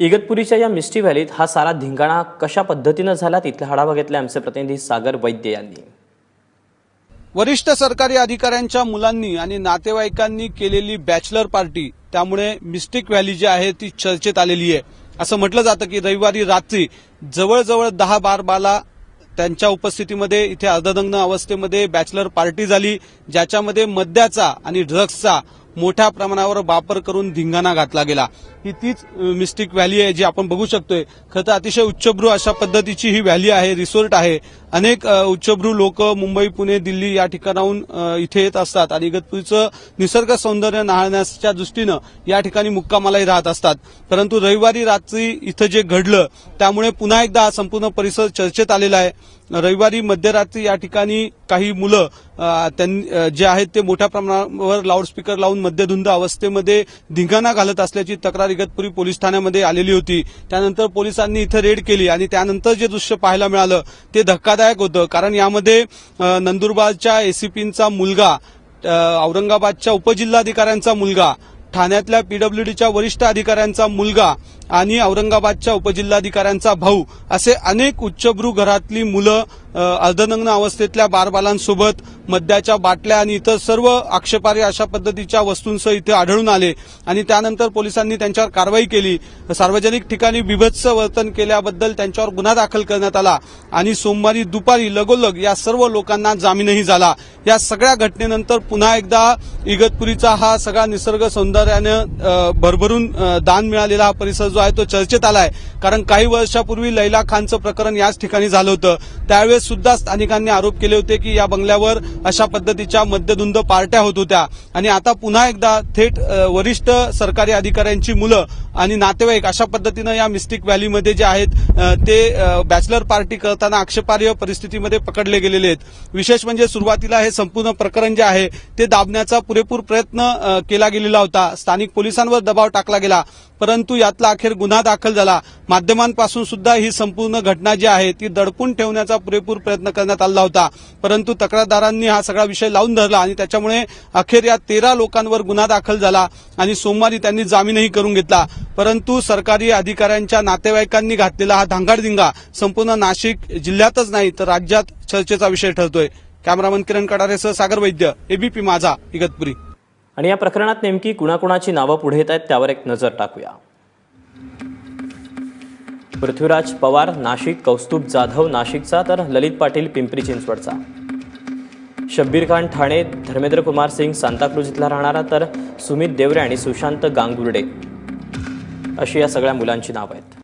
इगतपुरीच्या या मिस्टी व्हॅलीत हा सारा धिंगाणा कशा पद्धतीनं झाला तिथला आढावा घेतला आमचे प्रतिनिधी सागर वैद्य यांनी. वरिष्ठ सरकारी अधिकाऱ्यांच्या मुलांनी आणि नातेवाईकांनी केलेली बॅचलर पार्टी त्यामुळे मिस्टिक व्हॅली जी आहे ती चर्चेत आलेली आहे. असं म्हटलं जातं की रविवारी रात्री जवळजवळ दहा बार बाला त्यांच्या उपस्थितीमध्ये इथे अर्धदग्न अवस्थेमध्ये बॅचलर पार्टी झाली ज्याच्यामध्ये मद्याचा आणि ड्रग्सचा मोठ्या प्रमाणावर वापर करून धिंगाणा घातला गेला. ही तीच मिस्टिक व्हॅली आहे जी आपण बघू शकतोय. खरं अतिशय उच्चभ्रू अशा पद्धतीची ही व्हॅली आहे रिसोर्ट आहे. अनेक उच्चभ्रू लोक मुंबई पुणे दिल्ली या ठिकाणाहून इथे येत असतात आणि इगतपुरीचं निसर्ग सौंदर्य न्हाळण्याच्या दृष्टीनं या ठिकाणी मुक्कामालाही राहत असतात. परंतु रविवारी रात्री इथं जे घडलं त्यामुळे पुन्हा एकदा हा संपूर्ण परिसर चर्चेत आलेला आहे. रविवारी मध्यरात्री या ठिकाणी काही मुलं जे आहेत ते मोठ्या प्रमाणावर लाऊडस्पीकर लावून मद्यधुंद अवस्थेमध्ये धिंगाणा घालत असल्याची तक्रार इगतपुरी पोलीस ठाण्यामध्ये आलेली होती. त्यानंतर पोलिसांनी इथं रेड केली आणि त्यानंतर जे दृश्य पाहायला मिळालं ते धक्का धक्कादायक होतं. कारण यामध्ये नंदुरबारच्या एसीपींचा मुलगा औरंगाबादच्या उपजिल्हाधिकाऱ्यांचा मुलगा ठाण्यातल्या पीडब्ल्यूडीच्या वरिष्ठ अधिकाऱ्यांचा मुलगा आणि औरंगाबादच्या उपजिल्हाधिकाऱ्यांचा भाऊ असे अनेक उच्चभ्रू घरातली मुलं अर्धनग्न अवस्थेतल्या बारबालांसोबत मद्याच्या बाटल्या आणि इतर सर्व आक्षेपार्ह अशा पद्धतीच्या वस्तूंसह इथे आढळून आले आणि त्यानंतर पोलिसांनी त्यांच्यावर कारवाई केली. सार्वजनिक ठिकाणी बिभत्स वर्तन केल्याबद्दल त्यांच्यावर गुन्हा दाखल करण्यात आला आणि सोमवारी दुपारी लगोलग या सर्व लोकांना जामीनही झाला. या सगळ्या घटनेनंतर पुन्हा एकदा इगतपुरीचा हा सगळा निसर्ग सौंदर्यानं भरभरून दान मिळालेला हा परिसर जो आहे तो चर्चेत आलाय. कारण काही वर्षापूर्वी लैला खानचं प्रकरण याच ठिकाणी झालं होतं. त्यावेळेस सुद्धा स्थानिकांनी आरोप केले होते की या बंगल्यावर अशा पद्धतीच्या मद्यधुंद पार्ट्या होत होत्या. आणि आता पुन्हा एकदा थेट वरिष्ठ सरकारी अधिकाऱ्यांची मुलं आणि नातेवाईक अशा पद्धतीनं या मिस्टिक व्हॅलीमध्ये जे आहेत ते बॅचलर पार्टी करताना आक्षेपार्ह परिस्थितीमध्ये पकडले गेलेले आहेत. विशेष म्हणजे सुरुवातीला हे संपूर्ण प्रकरण जे आहे ते दाबण्याचा पुरेपूर प्रयत्न केला गेलेला होता. स्थानिक पोलिसांवर दबाव टाकला गेला परंतु यातला अखेर गुन्हा दाखल झाला. माध्यमांपासून सुद्धा ही संपूर्ण घटना जी आहे ती दडपून ठेवण्याचा पुरेपूर प्रयत्न करण्यात आला होता. परंतु तक्रारदारांनी हा सगळा विषय लावून धरला आणि त्याच्यामुळे अखेर या तेरा लोकांवर गुन्हा दाखल झाला आणि सोमवारी त्यांनी जामीनही करून घेतला. परंतु सरकारी अधिकाऱ्यांच्या नातेवाईकांनी घातलेला हा धांगाडधिंगा संपूर्ण नाशिक जिल्ह्यातच नाही तर राज्यात चर्चेचा विषय ठरतोय. कॅमेरामन किरण कडारेसह सागर वैद्य एबीपी माझा इगतपुरी. आणि या प्रकरणात नेमकी कुणाकुणाची नावं पुढे येत आहेत त्यावर एक नजर टाकूया. पृथ्वीराज पवार नाशिक कौस्तुभ जाधव नाशिकचा तर ललित पाटील पिंपरी चिंचवडचा. शब्बीर खान ठाणे धर्मेंद्र कुमार सिंग सांताक्रूज इथला राहणारा तर सुमित देवरे आणि सुशांत गांगुर्डे. अशी या सगळ्या मुलांची नावं आहेत.